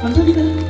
감사합니다.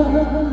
Oh, oh,